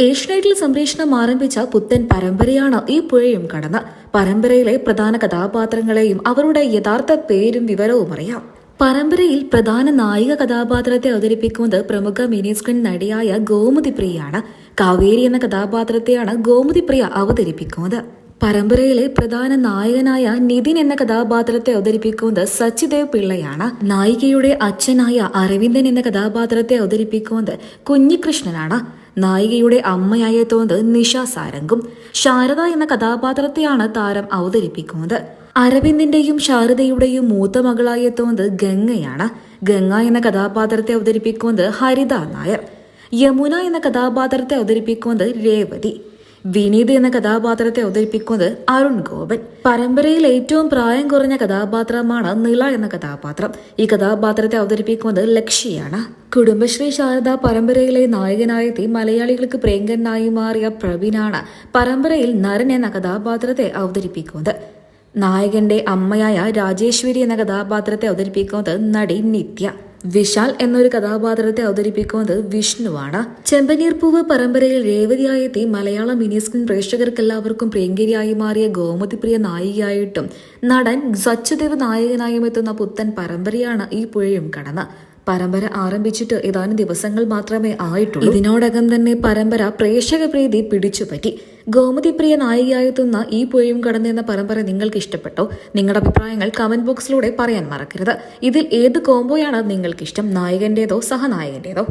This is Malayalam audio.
ഏഷ്യനൈറ്റിൽ സംപ്രേഷണം ആരംഭിച്ച പുത്തൻ പരമ്പരയാണ് ഈ പുഴയും കടന്ന്. പരമ്പരയിലെ പ്രധാന കഥാപാത്രങ്ങളെയും അവരുടെ യഥാർത്ഥ പേരും വിവരവും അറിയാം. പരമ്പരയിൽ പ്രധാന നായിക കഥാപാത്രത്തെ അവതരിപ്പിക്കുന്നത് പ്രമുഖ മിനി നടിയായ ഗോമതി പ്രിയയാണ് കാവേരി എന്ന കഥാപാത്രത്തെയാണ് ഗോമതി പ്രിയ അവതരിപ്പിക്കുന്നത്. പരമ്പരയിലെ പ്രധാന നായകനായ നിതിൻ എന്ന കഥാപാത്രത്തെ അവതരിപ്പിക്കുന്നത് സച്ചിദേവ് പിള്ളയാണ്. നായികയുടെ അച്ഛനായ അരവിന്ദൻ എന്ന കഥാപാത്രത്തെ അവതരിപ്പിക്കുന്നത് കുഞ്ഞികൃഷ്ണനാണ്. നായികയുടെ അമ്മയായ തോന്നുന്നത് നിഷ സാരംഗും ശാരദ എന്ന കഥാപാത്രത്തെയാണ് താരം അവതരിപ്പിക്കുന്നത്. അരവിന്ദിന്റെയും ശാരദയുടെയും മൂത്ത മകളായി എത്തുന്നത് ഗംഗയാണ്. ഗംഗ എന്ന കഥാപാത്രത്തെ അവതരിപ്പിക്കുന്നത് ഹരിത നായർ. യമുന എന്ന കഥാപാത്രത്തെ അവതരിപ്പിക്കുന്നത് രേവതി. വിനീത് എന്ന കഥാപാത്രത്തെ അവതരിപ്പിക്കുന്നത് അരുൺ ഗോപൻ. പരമ്പരയിൽ ഏറ്റവും പ്രായം കുറഞ്ഞ കഥാപാത്രമാണ് നിള എന്ന കഥാപാത്രം. ഈ കഥാപാത്രത്തെ അവതരിപ്പിക്കുന്നത് ലക്ഷ്യാണ്. കുടുംബശ്രീ ശാരദ പരമ്പരയിലെ നായകനായെത്തി മലയാളികൾക്ക് പ്രിയങ്കരനായി മാറിയ പ്രവീണാണ് പരമ്പരയിൽ നരൻ എന്ന കഥാപാത്രത്തെ അവതരിപ്പിക്കുന്നത്. നായകന്റെ അമ്മയായ രാജേശ്വരി എന്ന കഥാപാത്രത്തെ അവതരിപ്പിക്കുന്നത് നടി നിത്യ. വിശാൽ എന്നൊരു കഥാപാത്രത്തെ അവതരിപ്പിക്കുന്നത് വിഷ്ണുവാണ്. ചെമ്പനീർ പൂവ് പരമ്പരയിൽ രേവതിയായെത്തി മലയാള മിനി സ്ക്രീൻ പ്രേക്ഷകർക്കെല്ലാവർക്കും പ്രിയങ്കരിയായി മാറിയ ഗോമതിപ്രിയ നായികയായിട്ടും നടൻ സച്ചുദേവ് നായകനായും എത്തുന്ന പുത്തൻ പരമ്പരയാണ് ഈ പുഴയും കടന്ന്. പരമ്പര ആരംഭിച്ചിട്ട് ഏതാനും ദിവസങ്ങൾ മാത്രമേ ആയിട്ടുള്ളൂ. ഇതിനോടകം തന്നെ പരമ്പര പ്രേക്ഷക പ്രീതി പിടിച്ചുപറ്റി ഗോമതി പ്രിയ നായികയായെത്തുന്ന ഈ പുഴയും കടന്നെന്ന പരമ്പര നിങ്ങൾക്ക് ഇഷ്ടപ്പെട്ടോ? നിങ്ങളുടെ അഭിപ്രായങ്ങൾ കമന്റ് ബോക്സിലൂടെ പറയാൻ മറക്കരുത്. ഇതിൽ ഏത് കോംബോയാണ് നിങ്ങൾക്കിഷ്ടം? നായകന്റേതോ സഹനായകന്റേതോ?